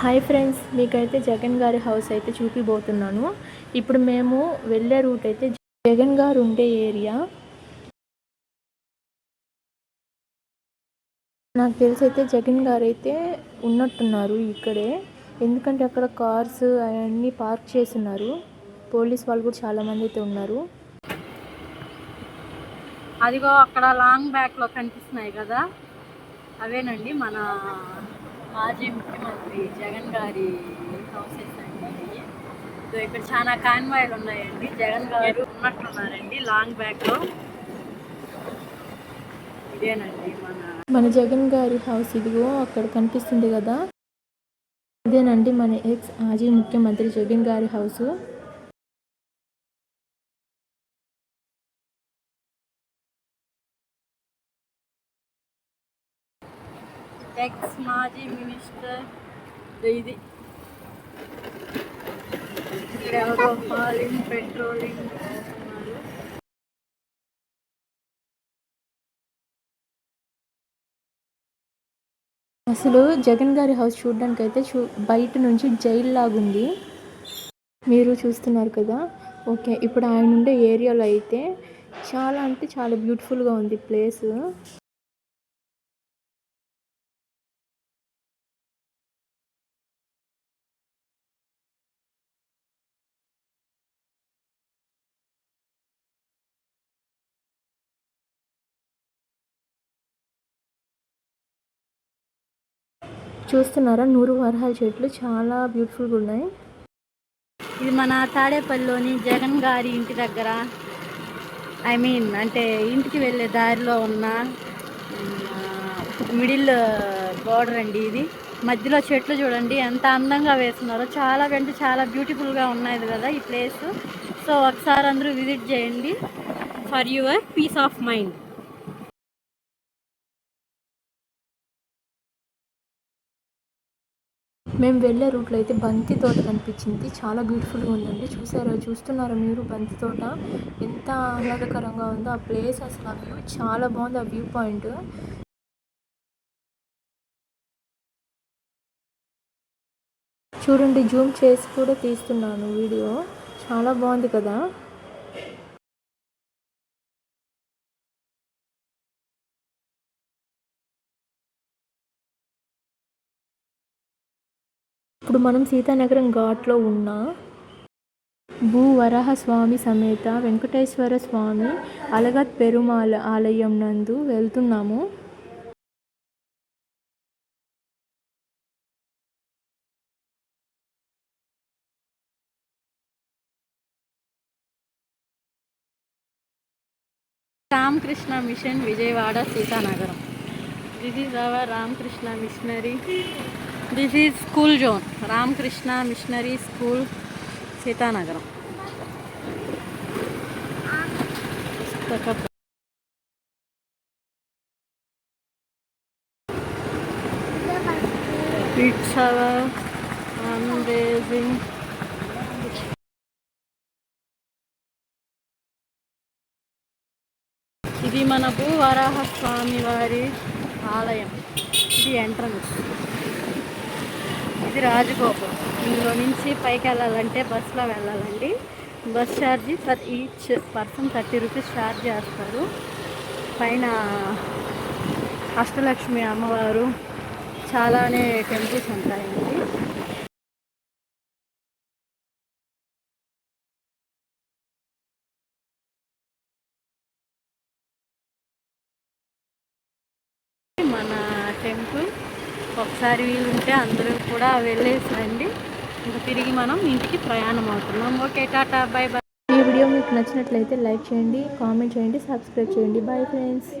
Hi friends మీకైతే జగన్ గారి house అయితే చూపిపోతున్నాను ఇప్పుడు మేము వెళ్ళే రూట్ అయితే జగన్ గారు ఉండే ఏరియా. నాకు తెలిసి అయితే జగన్ గారు అయితే ఉన్నట్టున్నారు ఇక్కడే. ఎందుకంటే అక్కడ కార్స్ అవన్నీ పార్క్ చేస్తున్నారు. పోలీస్ వాళ్ళు కూడా చాలామంది అయితే ఉన్నారు. అదిగో అక్కడ లాంగ్ బ్యాక్లో కనిపిస్తున్నాయి కదా. అవేనండి మన మాజీ ముఖ్యమంత్రి జగన్ గారి హౌసెస్ అండి ఇక్కడ చాలా కాన్వాయిలు ఉన్నాయండి. జగన్ గారు ఉన్నట్టున్నారండి లాంగ్ బ్యాక్లో. ఇదేనండి మన మన జగన్ గారి హౌస్ ఇదిగో అక్కడ కనిపిస్తుంది కదా. ఇదేనండి మన ఎక్స్ మాజీ ముఖ్యమంత్రి జగన్ గారి హౌస్. ఎక్స్ మాజీ మినిస్టర్ ఇది ఇక్కడ ఎవరో హాలింగ్ పెట్రోలింగ్ అసలు జగన్ గారి హౌస్ చూడడానికి అయితే చూ బయట నుంచి జైలు లాగుంది. మీరు చూస్తున్నారు కదా. ఓకే ఇప్పుడు ఆయన ఉండే ఏరియాలో అయితే చాలా అంటే చాలా బ్యూటిఫుల్గా ఉంది ప్లేస్ చూస్తున్నారా? నూరు వరహాల చెట్లు చాలా బ్యూటిఫుల్గా ఉన్నాయి. ఇది మన తాడేపల్లిలోని జగన్ గారి ఇంటి దగ్గర. ఐ మీన్ అంటే ఇంటికి వెళ్ళే దారిలో ఉన్న మిడిల్ బోర్డర్ uh, అండి ఇది. మధ్యలో చెట్లు చూడండి ఎంత అందంగా వేస్తున్నారో. చాలా అంటే చాలా బ్యూటిఫుల్గా ఉన్నది కదా ఈ ప్లేస్ సో ఒకసారి అందరూ విజిట్ చేయండి. For your peace of mind మేము వెళ్ళే రూట్లో అయితే బంతి తోట కనిపించింది. చాలా బ్యూటిఫుల్గా ఉందండి. చూసారా? చూస్తున్నారా మీరు బంతి తోట? ఎంత ఆహ్లాదకరంగా ఉందో. ఆ ప్లేస్ అసలు ఆ వ్యూ చాలా బాగుంది. ఆ వ్యూ పాయింట్. చూడండి జూమ్ చేసి కూడా తీస్తున్నాను వీడియో. చాలా బాగుంది కదా? ఇప్పుడు మనం సీతానగరం ఘాట్లో ఉన్న భూ వరాహ స్వామి సమేత వెంకటేశ్వర స్వామి అలగత్ పెరుమాల ఆలయం నందు వెళ్తున్నాము. Ramakrishna mission Vijayawada Seethanagaram. This is our Ramakrishna missionary this is school zone Ramakrishna missionary school Seethanagaram it's amazing ఇది మన వరాహస్వామి వారి ఆలయం. ఇది ఎంట్రన్స్ ఇది రాజగోపురం. ఇందులో నుంచి పైకి వెళ్ళాలంటే బస్సులో వెళ్ళాలండి. Bus charge for each person thirty rupees charge చేస్తారు. పైన అష్టలక్ష్మి అమ్మవారు చాలానే టెంపుల్స్ ఉంటాయండి. మన టెంపుల్ ఒకసారి వీలుంటే అందరూ కూడా వెళ్ళేసి రండి ఇంకా తిరిగి మనం ఇంటికి ప్రయాణం అవుతున్నాం. Okay tata bye bye. ఈ వీడియో మీకు నచ్చినట్లయితే లైక్ చేయండి కామెంట్ చేయండి సబ్స్క్రైబ్ చేయండి. Bye friends.